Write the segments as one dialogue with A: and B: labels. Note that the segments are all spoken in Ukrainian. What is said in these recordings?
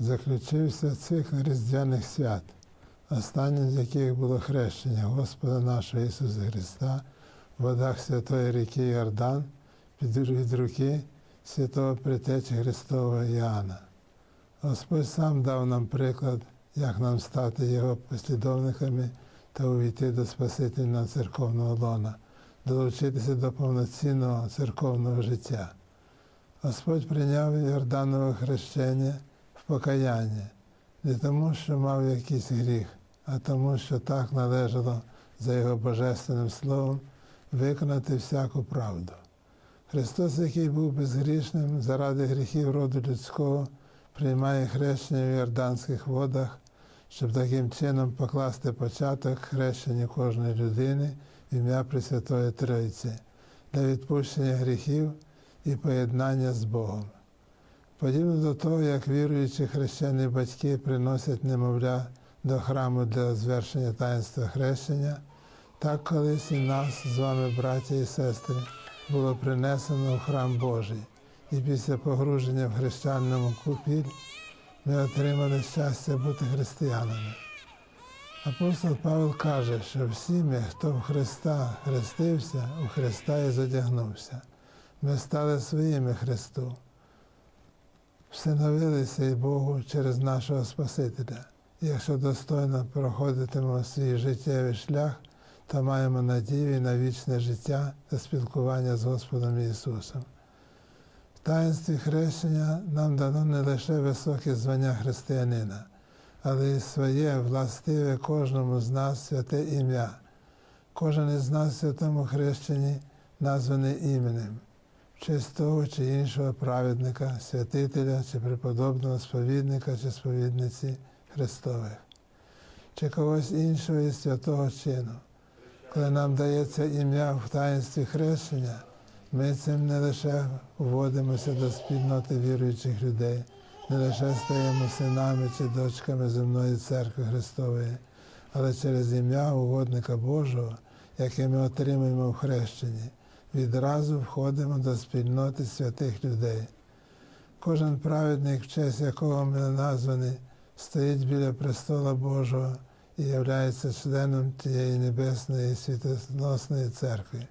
A: заключився цикл різдвяних свят, останнім з яких було хрещення Господа нашого Ісуса Христа в водах Святої ріки Йордан під руки святого Притечі Христового Іоанна. Господь сам дав нам приклад, як нам стати Його послідовниками та увійти до Спасительного церковного лона, долучитися до повноцінного церковного життя. Господь прийняв Йорданове хрещення покаяння, не тому, що мав якийсь гріх, а тому, що так належало за Його Божественним Словом виконати всяку правду. Христос, який був безгрішним заради гріхів роду людського, приймає хрещення в Йорданських водах, щоб таким чином покласти початок хрещенню кожної людини в ім'я Пресвятої Тройці для відпущення гріхів і поєднання з Богом. Подібно до того, як віруючі хрещені батьки приносять немовля до храму для звершення таїнства хрещення, так колись і нас з вами, браття і сестри, було принесено в храм Божий, і після погруження в хрещальному купіль ми отримали щастя бути християнами. Апостол Павел каже, що всі ми, хто в Христа хрестився, у Христа і задягнувся. Ми стали своїми Христу, встановилися і Богу через нашого Спасителя. Якщо достойно проходитимо свій життєвий шлях, то маємо надію на вічне життя та спілкування з Господом Ісусом. В таїнстві хрещення нам дано не лише високе звання християнина, але й своє властиве кожному з нас святе ім'я. Кожен із нас в святому хрещенні названий іменем, в того чи іншого праведника, святителя чи преподобного сповідника чи сповідниці Христових, чи когось іншого із святого чину. Коли нам дається ім'я в таїнстві хрещення, ми цим не лише вводимося до спільноти віруючих людей, не лише стаємо синами чи дочками земної церкви Христової, але через ім'я угодника Божого, яке ми отримуємо в хрещенні, відразу входимо до спільноти святих людей. Кожен праведник, в честь якого ми названі, стоїть біля престола Божого і являється членом тієї небесної світоносної церкви.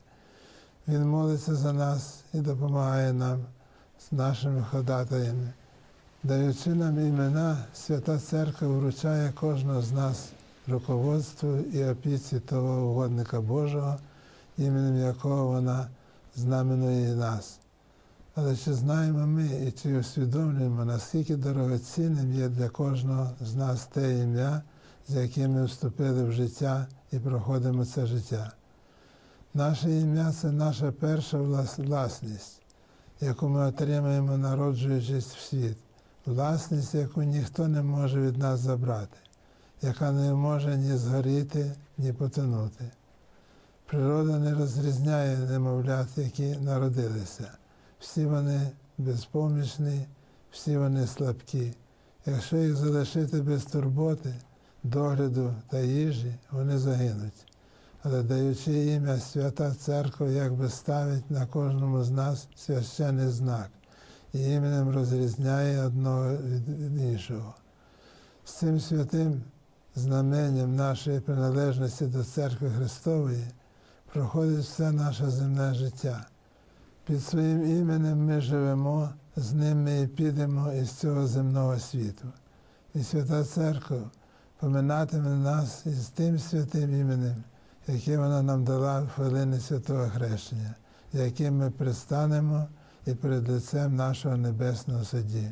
A: Він молиться за нас і допомагає нам з нашими ходатаями. Даючи нам імена, Свята Церква вручає кожного з нас руководству і опіці того угодника Божого, іменем якого вона знаменує нас. Але чи знаємо ми і чи усвідомлюємо, наскільки дорогоцінним є для кожного з нас те ім'я, з яким ми вступили в життя і проходимо це життя? Наше ім'я це наша перша власність, яку ми отримаємо, народжуючись в світ, власність, яку ніхто не може від нас забрати, яка не може ні згоріти, ні потонути. Природа не розрізняє немовлят, які народилися. Всі вони безпомічні, всі вони слабкі. Якщо їх залишити без турботи, догляду та їжі, вони загинуть. Але даючи ім'я Свята Церква, якби ставить на кожному з нас священний знак і іменем розрізняє одного від іншого. З цим святим знаменням нашої приналежності до церкви Христової проходить все наше земне життя. Під своїм іменем ми живемо, з ним ми і підемо із цього земного світу. І Свята Церква поминатиме нас із тим святим іменем, яке вона нам дала в хвилини святого хрещення, яким ми пристанемо і перед лицем нашого небесного судді.